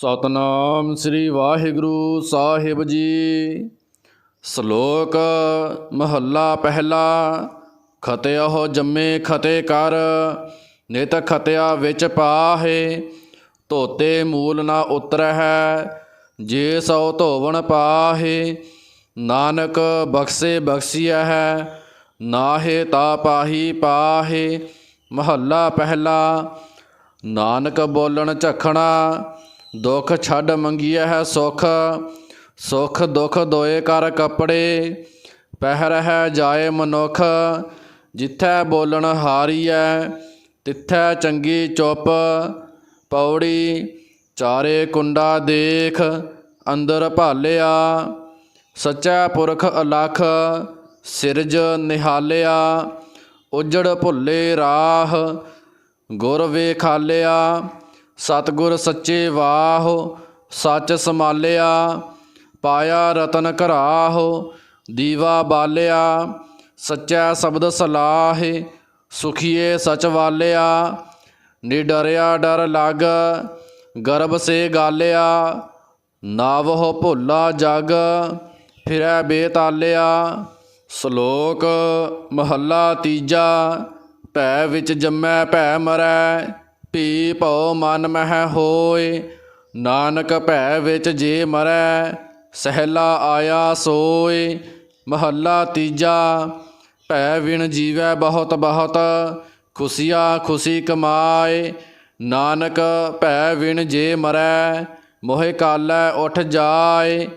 ਸਤਨਾਮ ਸ੍ਰੀ ਵਾਹਿਗੁਰੂ ਸਾਹਿਬ ਜੀ। ਸ਼ਲੋਕ ਮਹੱਲਾ ਪਹਿਲਾ ਖਤਿਆਹੁ ਜੰਮੇ ਖਤੇ ਕਰ, ਨਿਤ ਖਤਿਆ ਵਿੱਚ ਪਾਹੇ, ਧੋਤੇ ਮੂਲ ਨਾ ਉਤਰਹਿ, ਜੇ ਸੋ ਧੋਵਣ ਪਾਹੇ, ਨਾਨਕ ਬਖਸ਼ੇ ਬਖਸ਼ੀਆ ਹੈ ਨਾਹੇ ਤਾ ਪਾਹੀ ਪਾਹੇ। ਮਹੱਲਾ ਪਹਿਲਾ, ਨਾਨਕ ਬੋਲਣ ਝਖਣਾ ਦੁੱਖ ਛੱਡ ਮੰਗੀਐ ਹੈ ਸੁਖ ਸੁਖ ਦੁਖ ਦੋਏ ਕਰ ਕੱਪੜੇ, ਪਹਿਰ ਹੈ ਜਾਏ ਮਨੁੱਖ, ਜਿੱਥੈ ਬੋਲਣ ਹਾਰੀਐ, ਤਿੱਥੈ ਚੰਗੀ ਚੁੱਪ, ਪੌੜੀ ਚਾਰੇ ਕੁੰਡਾ ਦੇਖ, ਅੰਦਰ ਭਾਲਿਆ, ਸੱਚਾ ਪੁਰਖ ਅਲਖ, ਸਿਰਜ ਨਿਹਾਲਿਆ, ਉਜੜ ਭੁੱਲੇ ਰਾਹ, ਗੁਰ ਵੇਖਾਲਿਆ। ਸਤਗੁਰ ਸੱਚੇ ਵਾਹ, ਸੱਚ ਸਮਾਲਿਆ ਪਾਇਆ ਰਤਨ ਘਰਾਹ, ਦੀਵਾ ਬਾਲਿਆ, ਸੱਚਾ ਸ਼ਬਦ ਸਲਾਹੇ, ਸੁਖੀਏ ਸਚ ਵਾਲਿਆ, ਨਿਡਰਿਆ ਡਰ ਲਗ, ਗਰਭ ਸੇ ਗਾਲਿਆ, ਨਾਵਹੁ ਭੋਲਾ ਜਗ, ਫਿਰੈ ਬੇਤਾਲਿਆ, ਸ਼ਲੋਕ ਮਹੱਲਾ ਤੀਜਾ, ਭੈ ਵਿੱਚ ਜੰਮੈ, ਭੈ ਮਰੈ ਭੀ ਭਉ ਮਨ ਮਹਿ ਹੋਏ, ਨਾਨਕ ਭੈ ਵਿੱਚ ਜੇ ਮਰੈ, ਸਹਿਲਾ ਆਇਆ ਸੋਏ। ਮਹੱਲਾ ਤੀਜਾ, ਭੈ ਵਿਣ ਜੀਵੈ ਬਹੁਤ ਬਹੁਤ, ਖੁਸ਼ੀਆ ਖੁਸ਼ੀ ਕਮਾਏ। ਨਾਨਕ ਭੈ ਵਿਣ ਜੇ ਮਰੈ, ਮੋਹਿ ਕਾਲੈ ਉਠ ਜਾਏ।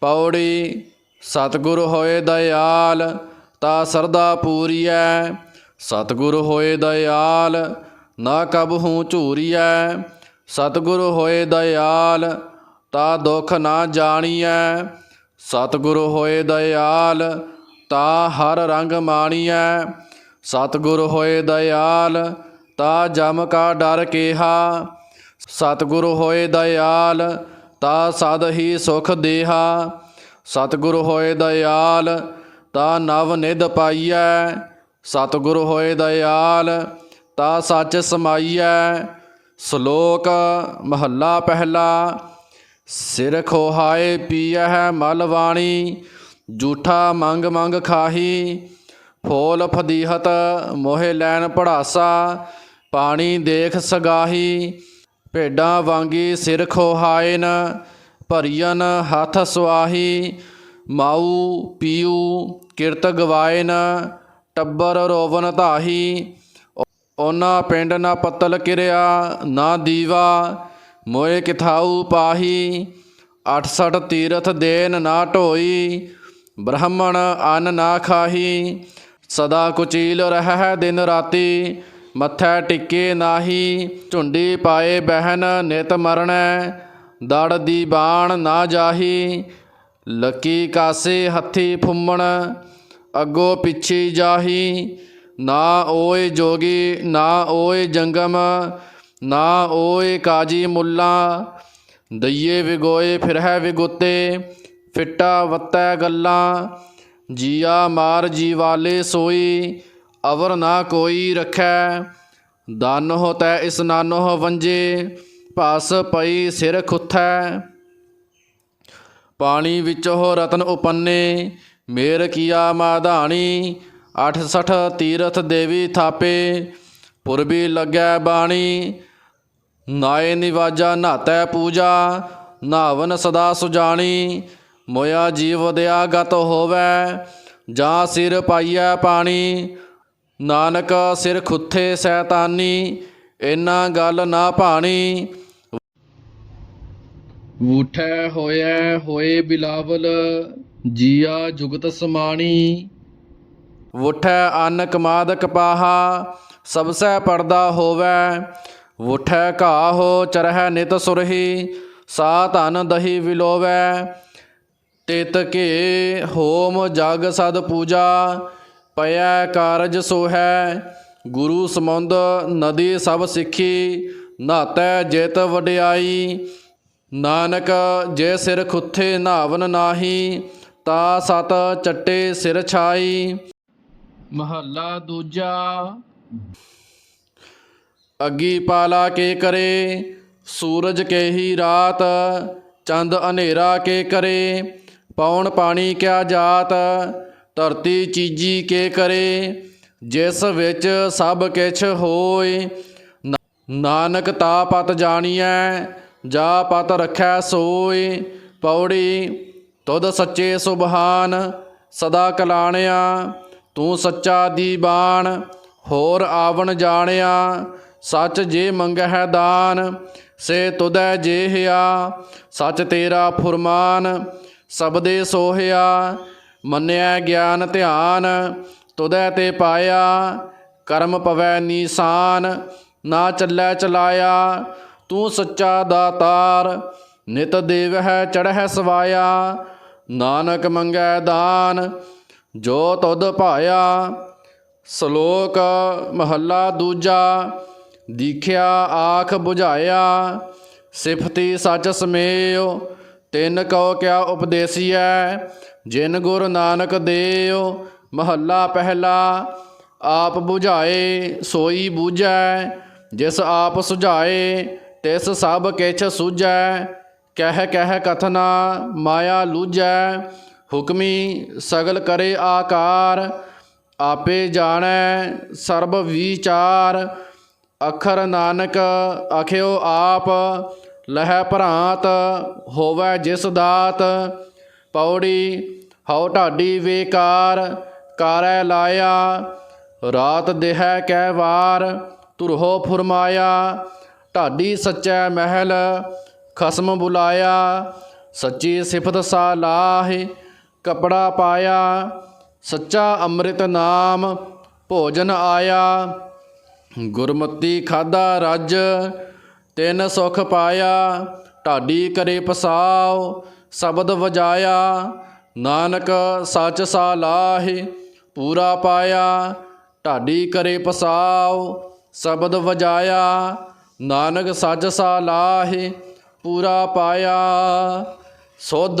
ਪੌੜੀ, ਸਤਿਗੁਰ ਹੋਏ ਦਇਆਲ, ਤਾ ਸਰਦਾ ਪੂਰੀਐ। ਸਤਿਗੁਰ ਹੋਏ ਦਇਆਲ ਨਾ ਕਬ ਹੂੰ ਝੂਰੀਐ, ਸਤਿਗੁਰ ਹੋਏ ਦਇਆਲ, ਤਾ ਦੁਖ ਨਾ ਜਾਣੀਐ। ਸਤਿਗੁਰ ਹੋਏ ਦਇਆਲ, ਤਾ ਹਰ ਰੰਗ ਮਾਣੀਐ। ਸਤਿਗੁਰ ਹੋਏ ਦਇਆਲ, ਤਾ ਜਮ ਕਾ ਡਰ ਕੇਹਾ। ਸਤਿਗੁਰ ਹੋਏ ਦਇਆਲ, ਤਾ ਸਦ ਹੀ ਸੁਖ ਦੇਹਾ। ਸਤਿਗੁਰ ਹੋਏ ਦਇਆਲ, ਤਾ ਨਵ ਨਿਧ ਪਾਈਐ। ਸਤਿਗੁਰ ਹੋਏ ਦਇਆਲ ਤਾ ਸੱਚ ਸਮਾਈਐ, ਸ਼ਲੋਕ ਮਹੱਲਾ ਪਹਿਲਾ। ਸਿਰ ਖੋਹਾਏ ਪੀਐ ਮਲ ਵਾਣੀ ਝੂਠਾ ਮੰਗ ਮੰਗ ਖਾਹੀ। ਫੋਲ ਫਦੀਹਤ ਮੋਹਿ ਲੈਣ ਪੜਾਸਾ ਪਾਣੀ ਦੇਖ ਸਗਾਹੀ। ਭੇਡਾਂ ਵਾਂਗੀ ਸਿਰ ਖੋਹਾਇਨ ਭਰੀਨ ਹੱਥ ਸੁਆਹੀ। ਮਾਊ ਪੀਊ ਕਿਰਤ ਗਵਾਇਨ, ਟੱਬਰ ਰੋਵਨ ਧਾਹੀ। ਉਹਨਾਂ ਪਿੰਡ ਨਾ ਪੱਤਲ ਕਿਰਿਆ, ਨਾ ਦੀਵਾ, ਮੋਏ ਕਿਥਾਊ ਪਾਹੀ 68 ਤੀਰਥ ਦੇਨ ਨਾ ਢੋਈ, ਬ੍ਰਾਹਮਣ ਅੰਨ ਨਾ ਖਾਹੀ, ਸਦਾ ਕੁਚੀਲ ਰਹਿ ਦਿਨ ਰਾਤੀ, ਮੱਥਾ ਟਿੱਕੇ ਨਾਹੀ, ਝੁੰਡੀ ਪਾਏ ਬਹਿਨ ਨਿਤ ਮਰਣੈ, ਦੜ ਦੀ ਬਾਣ ਨਾ ਜਾਹੀ, ਲੱਕੀ ਕਾਸੇ ਹੱਥੀ ਫੁੰਮਣ, ਅੱਗੋ ਪਿੱਛੇ ਜਾਹੀ ਨਾ ਓਏ ਜੋਗੀ, ਨਾ ਓਏ ਜੰਗਮ, ਨਾ ਓਏ ਕਾਜੀ ਮੁੱਲਾ। ਦਈਏ ਵਿਗੋਏ ਫਿਰਹੈ ਵਿਗੁੱਤੇ, ਫਿੱਟਾ ਵੱਤੈ ਗੱਲਾਂ। ਜੀਆ ਮਾਰ ਜੀ ਵਾਲੇ ਸੋਈ, ਅਵਰ ਨਾ ਕੋਈ ਰਖੈ। ਦਾਨੋ ਤੈ ਇਸ ਨਾਨੋ ਵੰਜੇ, ਭਸ ਪਈ ਸਿਰ ਖੁੱਥੈ। ਪਾਣੀ ਵਿੱਚ ਹੋ ਰਤਨ ਉਪੰਨੇ, ਮੇਰ ਕੀਆ ਮਾਧਾਣੀ 68 ਤੀਰਥ ਦੇਵੀ ਥਾਪੇ ਪੁਰਬੀ ਲੱਗੈ ਬਾਣੀ, ਨਾਏ ਨਿਵਾਜਾ ਨਾਤੈ ਪੂਜਾ ਨਾਵਨ ਸਦਾ ਸੁਜਾਣੀ, ਮੋਇਆ ਜੀਵ ਦਿਆ ਗਤ ਹੋਵੇ, ਜਾਂ ਸਿਰ ਪਾਈਐ ਪਾਣੀ, ਨਾਨਕ ਸਿਰ ਖੁੱਥੇ ਸੈਤਾਨੀ ਇਨਾ ਗੱਲ ਨਾ ਭਾਣੀ। ਉਠੈ ਹੋਇਐ ਹੋਏ ਬਿਲਾਵਲ, ਜੀਆ ਜੁਗਤ ਸਮਾਣੀ ਉਠੈ ਅੰਨ ਕਮਾਦ ਕਪਾਹਾ ਸਬਸੈ ਪਰਦਾ ਹੋਵੈ। ਉਠੈ ਘਾਹੋ ਚਰਹਿ ਨਿਤ ਸੁਰਹੀ, ਸਾ ਧਨ ਦਹੀ ਵਿਲੋਵੈ। ਤਿਤ ਕੇ ਹੋਮ ਜਗ ਸਦ ਪੂਜਾ ਪਿਆ ਕਾਰਜ ਸੋਹੈ। ਗੁਰੂ ਸਮੁੰਦ ਨਦੀ ਸਭ ਸਿੱਖੀ, ਨਾਤੈ ਜਿਤ ਵਡਿਆਈ। ਨਾਨਕ ਜੇ ਸਿਰ ਖੁੱਥੇ ਨਾਵਨ ਨਾਹੀ, ਤਾ ਸਤ ਚੱਟੇ ਸਿਰ ਛਾਈ। ਮਹੱਲਾ ਦੂਜਾ। ਅੱਗੀ ਪਾਲਾ ਕੇ ਕਰੇ, ਸੂਰਜ ਕੇ ਹੀ ਰਾਤ, ਚੰਦ ਹਨੇਰਾ ਕੇ ਕਰੇ, ਪੌਣ ਪਾਣੀ ਕਿਆ ਜਾਤ, ਧਰਤੀ ਚੀਜੀ ਕੇ ਕਰੇ, ਜਿਸ ਵਿੱਚ ਸਭ ਕਿਛ ਹੋਏ ਨਾਨਕ ਤਾ ਪਤ ਜਾਣੀਐ, ਜਾ ਪਤ ਰਖੈ ਸੋਏ, ਪੌੜੀ ਤੁਧ ਸੱਚੇ ਸੁਭਾਨ, ਸਦਾ ਕਲਾਣਿਆ। ਤੂੰ ਸੱਚਾ ਦੀਵਾਨ ਹੋਰ ਆਵਣ ਜਾਣਿਆ, ਸੱਚ ਜੇ ਮੰਗਹਿ ਦਾਨ, ਸੇ ਤੁਧੈ ਜੇਹਿਆ, ਸੱਚ ਤੇਰਾ ਫੁਰਮਾਨ ਸਬਦੇ ਸੋਹਿਆ ਮੰਨਿਆ ਗਿਆਨ ਧਿਆਨ ਤੁਦੈ ਤੇ ਪਾਇਆ, ਕਰਮ ਪਵੈ ਨੀਸਾਨ, ਨਾ ਚੱਲੈ ਚਲਾਇਆ, ਤੂੰ ਸੱਚਾ ਦਾਤਾਰ, ਨਿਤ ਦੇਵ ਹੈ ਚੜ੍ਹੈ ਸਵਾਇਆ, ਨਾਨਕ ਮੰਗੈ ਦਾਨ ਜੋ ਤੁਧ ਭਾਇਆ ਸ਼ਲੋਕ ਮਹੱਲਾ ਦੂਜਾ, ਦੀਖਿਆ ਆਖ 부ਝਾਇਆ ਸਿਫਤੀ ਸੱਚ ਸਮੇਉ ਤਿੰਨ ਕਉ ਕਿਆ ਉਪਦੇਸੀਐ, ਜਿਨ ਗੁਰ ਨਾਨਕ ਦੇਉ ਮਹੱਲਾ ਪਹਿਲਾ, ਆਪ 부ਝਾਏ ਸੋਈ ਬੂਝੈ, ਜਿਸ ਆਪ ਸੁਝਾਏ, ਤਿਸ ਸਭ ਕਿਛ ਸੂਝੈ, ਕਹਿ ਕਹਿ ਕਥਨਾ ਮਾਇਆ ਲੂਝੈ ਹੁਕਮੀ ਸਗਲ ਕਰੇ ਆਕਾਰ, ਆਪੇ ਜਾਣੈ ਸਰਬ ਵਿਚਾਰ। ਅਖਰ ਨਾਨਕ ਅਖਿਓ ਆਪ, ਲਹਿ ਭਰਾਤ ਹੋਵੈ ਜਿਸ ਦਾਤ। ਪੌੜੀ, ਹਉ ਢਾਡੀ ਵੇਕਾਰ, ਕਾਰੈ ਲਾਇਆ, ਰਾਤ ਦੇਹੈ ਕਹਿ ਵਾਰ। ਤੁਰਹੋ ਫੁਰਮਾਇਆ, ਢਾਡੀ ਸੱਚੈ ਮਹਿਲ, ਖਸਮ ਬੁਲਾਇਆ, ਸੱਚੀ ਸਿਫਤ ਸਾਲਾਹਿ ਕਪੜਾ ਪਾਇਆ, ਸੱਚਾ ਅੰਮ੍ਰਿਤ ਨਾਮ ਭੋਜਨ ਆਇਆ। ਗੁਰਮਤੀ ਖਾਦਾ ਰੱਜ, ਤਿੰਨ ਸੁਖ ਪਾਇਆ। ਢਾਡੀ ਕਰੇ ਪਸਾਉ, ਸ਼ਬਦ ਵਜਾਇਆ। ਨਾਨਕ ਸੱਚ ਸਾਲਾਹਿ ਪੂਰਾ ਪਾਇਆ। ਢਾਡੀ ਕਰੇ ਪਸਾਉ, ਸ਼ਬਦ ਵਜਾਇਆ। ਨਾਨਕ ਸੱਚ ਸਾਲਾਹਿ ਪੂਰਾ ਪਾਇਆ। ਸੁਧ